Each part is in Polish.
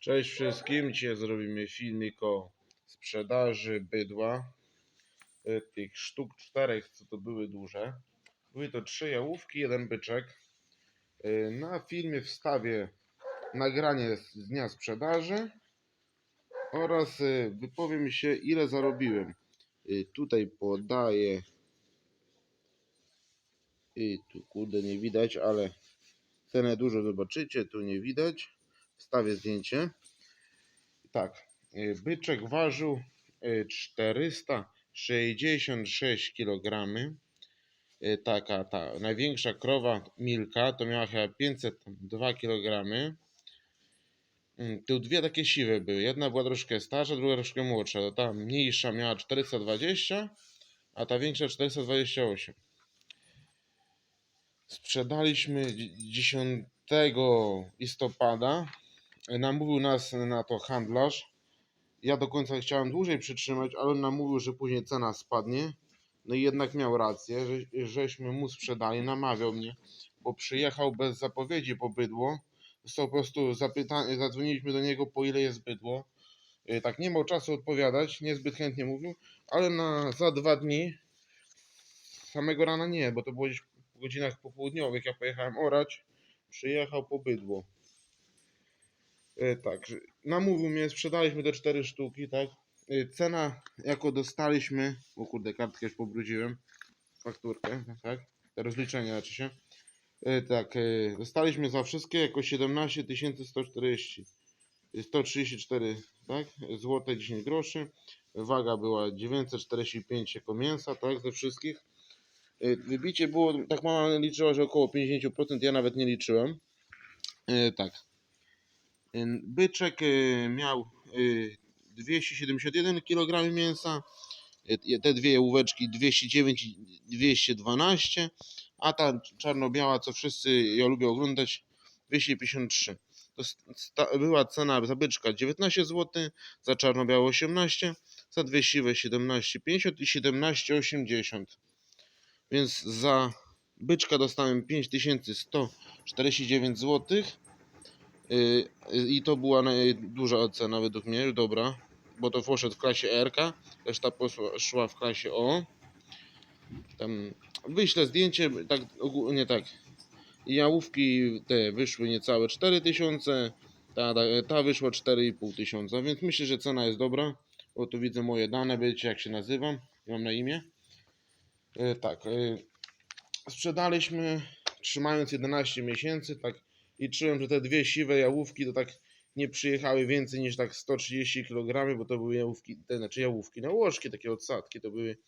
Cześć wszystkim, dzisiaj zrobimy filmik o sprzedaży bydła. Y, Tych sztuk czterech, co to były duże. Były to trzy jałówki, jeden byczek. Y, Na filmie wstawię nagranie z dnia sprzedaży oraz y, wypowiem się ile zarobiłem. Tutaj podaję i tu kurde nie widać, ale cenę dużo zobaczycie, tu nie widać. Wstawię zdjęcie. Tak, y, byczek ważył y, 466 kg. Y, Taka ta największa krowa Milka to miała chyba 502 kg. Mm, Tu dwie takie siwe były. Jedna była troszkę starsza, druga troszkę młodsza. Ta mniejsza miała 420, a ta większa 428. Sprzedaliśmy dzi- 10 listopada. Namówił nas na to handlarz. Ja do końca chciałem dłużej przytrzymać, ale on namówił, że później cena spadnie. No i jednak miał rację, że, żeśmy mu sprzedali, namawiał mnie, bo przyjechał bez zapowiedzi po bydło. Został po prostu zapytany, zadzwoniliśmy do niego po ile jest bydło. Yy, Tak, nie miał czasu odpowiadać, niezbyt chętnie mówił, ale na, za dwa dni, samego rana nie, bo to było gdzieś w godzinach popołudniowych, ja pojechałem orać, przyjechał po bydło. E, tak, namówił mnie, sprzedaliśmy te cztery sztuki, tak. E, Cena, jaką dostaliśmy, o kurde, kartkę już pobrudziłem, fakturkę, tak, te rozliczenie znaczy się. E, Tak, dostaliśmy za wszystkie jako 17 140, 134, tak, złote 10 groszy. Waga była 945 jako mięsa, tak, ze wszystkich. Wybicie było, tak mama liczyła, że około 50%, ja nawet nie liczyłem. Tak, Byczek y, miał y, 271 kg mięsa, y, te dwie jałóweczki 209 i 212, a ta czarno-biała, co wszyscy ją lubią oglądać, 253. To była cena za byczka 19 zł, za czarno-białą 18, za dwie siwe 17,50 i 17,80. Więc za byczka dostałem 5149 zł. Y, I to była duża cena według mnie, dobra, bo to poszedł w klasie RK, reszta poszła, szła w klasie O. Tam wyślę zdjęcie, tak ogólnie tak. Jałówki te wyszły niecałe 4000, ta, ta, ta wyszła 4500, tysiąca, więc myślę, że cena jest dobra. Bo tu widzę moje dane, wiecie jak się nazywam, mam na imię. Y, tak, y, sprzedaliśmy trzymając 11 miesięcy, tak liczyłem, że te dwie siwe jałówki to tak nie przyjechały więcej niż tak 130 kg, bo to były jałówki, te, znaczy jałówki, no łożki, takie odsadki, to były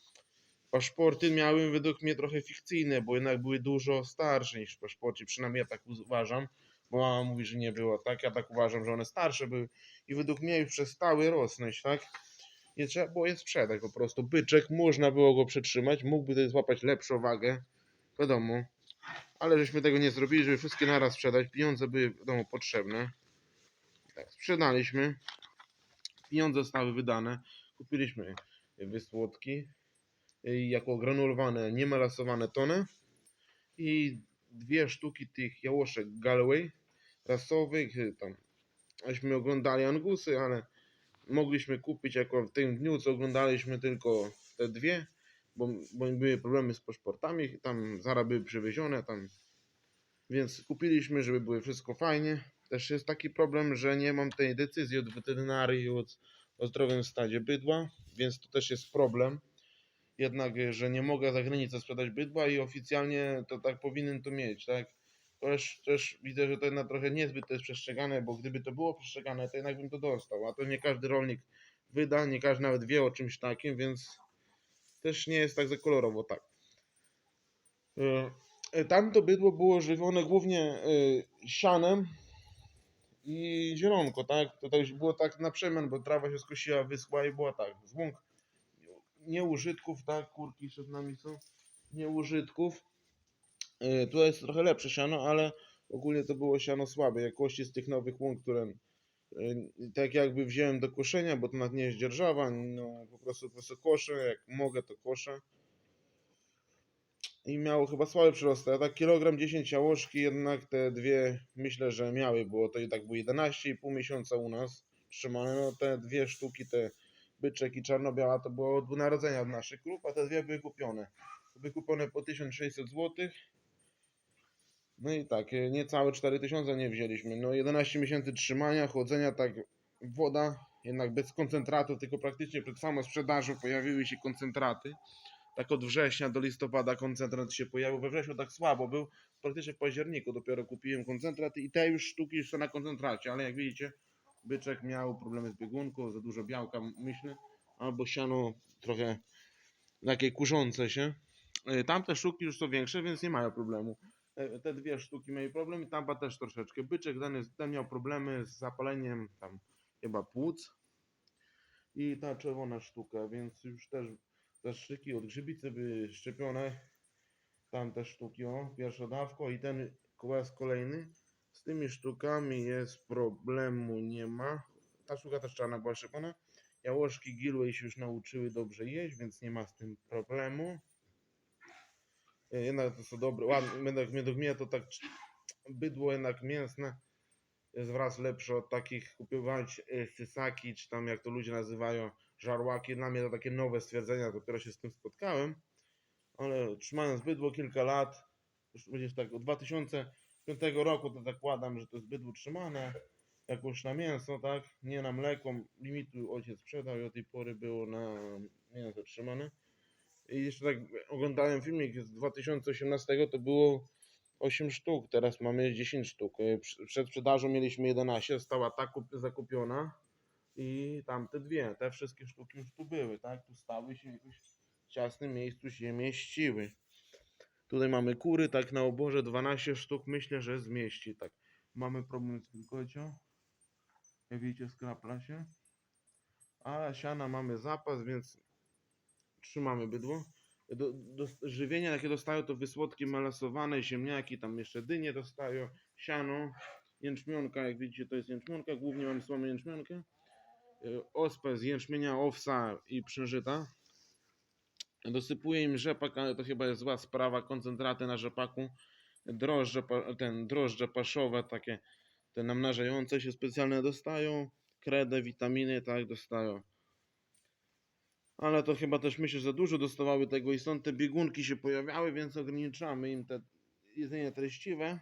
paszporty. Miały według mnie trochę fikcyjne, bo jednak były dużo starsze niż w paszporcie, przynajmniej ja tak uważam, bo mama mówi, że nie było tak, ja tak uważam, że one starsze były i według mnie już przestały rosnąć, tak? Nie trzeba było je sprzedać po prostu. Byczek, można było go przetrzymać, mógłby złapać lepszą wagę, wiadomo, ale żeśmy tego nie zrobili, żeby wszystkie naraz sprzedać. Pieniądze były wiadomo potrzebne. Tak, sprzedaliśmy. Pieniądze zostały wydane. Kupiliśmy wysłodki y, jako granulowane, niemelasowane tony i dwie sztuki tych jałoszek Galway rasowych. y, Tam, aśmy oglądali angusy, ale mogliśmy kupić jako w tym dniu, co oglądaliśmy tylko te dwie bo, bo były problemy z paszportami, tam zaraz były przywiezione, tam, więc kupiliśmy, żeby były wszystko fajnie. Też jest taki problem, że nie mam tej decyzji od weterynarii od, o zdrowym stadzie bydła, więc to też jest problem. Jednak, y, że nie mogę za granicę sprzedać bydła i oficjalnie to tak powinien to mieć, tak? Też, też widzę, że to jednak trochę niezbyt to jest przestrzegane, bo gdyby to było przestrzegane, to jednak bym to dostał, a to nie każdy rolnik wyda, nie każdy nawet wie o czymś takim, więc też nie jest tak za kolorowo, tak. E, e, Tamto bydło było żywione głównie e, sianem i zielonko, tak? To było tak na przemian, bo trawa się skosiła, wyschła i była tak, z łąk nieużytków, tak? Kurki przed nami są, nieużytków. Tu jest trochę lepsze siano, ale ogólnie to było siano słabe jakości z tych nowych łąk, które tak jakby wziąłem do koszenia, bo to nawet nie jest dzierżawa, no po prostu po prostu koszę, jak mogę to koszę. i miało chyba słabe przyrosty, a tak kilogram 10 jałoszki jednak te dwie myślę, że miały, bo to i tak było 11,5 miesiąca u nas trzymane, no te dwie sztuki, te byczek i czarno-biała to było od narodzenia od naszych krów, a te dwie były kupione. Były kupione po 1600 zł. No i tak, e, niecałe 4000 nie wzięliśmy. No 11 miesięcy trzymania, chłodzenia, tak woda, jednak bez koncentratu, tylko praktycznie przed samą sprzedażą pojawiły się koncentraty. Tak od września do listopada koncentrat się pojawił. We wrześniu tak słabo był, praktycznie w październiku dopiero kupiłem koncentraty i te już sztuki już są na koncentracie, ale jak widzicie, byczek miał problemy z biegunką, za dużo białka, myślę, albo siano trochę takie kurzące się. E, Tamte sztuki już są większe, więc nie mają problemu. E, Te dwie sztuki miały problem i tamta też troszeczkę. Byczek ten, ten miał problemy z zapaleniem tam chyba płuc i ta czerwona sztuka, więc już też zastrzyki od grzybicy były szczepione. Tamte sztuki, o, pierwsza dawka i ten kłas kolejny. Z tymi sztukami jest problemu, nie ma. Ta sztuka też czarna była szczepiona. Jałożki Gilway się już nauczyły dobrze jeść, więc nie ma z tym problemu. Jednak to są dobre, ładne, według, według mnie to tak bydło jednak mięsne jest wraz lepsze od takich kupować e, sysaki, czy tam jak to ludzie nazywają, żarłaki. Dla mnie to takie nowe stwierdzenia, dopiero się z tym spotkałem. Ale trzymając bydło kilka lat, już będziesz tak od 2005 roku to zakładam, że to jest bydło trzymane jakoś na mięso, tak? Nie na mleko. Limitu ojciec sprzedał i od tej pory było na mięso trzymane. Jeszcze tak oglądałem filmik z 2018, to było 8 sztuk, teraz mamy 10 sztuk. Przy- Przed sprzedażą mieliśmy 11, została ta kup- zakupiona i tamte dwie. Te wszystkie sztuki już tu były, tak? Tu stały się jakoś w ciasnym miejscu się mieściły. Tutaj mamy kury, tak na oborze 12 sztuk, myślę, że zmieści, tak. Mamy problem z wilgocią. Jak widzicie, skrapla się. A siana mamy zapas, więc trzymamy bydło. Do, do, żywienia jakie dostają to wysłodki malasowane, ziemniaki, tam jeszcze dynie dostają, siano, jęczmionka, jak widzicie to jest jęczmionka, głównie mam słomę jęczmionkę, y, ospę z jęczmienia, owsa i przężyta. Dosypuję im rzepak, ale to chyba jest zła sprawa, koncentraty na rzepaku, drożdże, ten, drożdże paszowe, takie te namnażające się specjalne dostają, kredę, witaminy, tak, dostają. Ale to chyba też myślę, że za dużo dostawały tego i stąd te biegunki się pojawiały, więc ograniczamy im te jedzenie treściwe.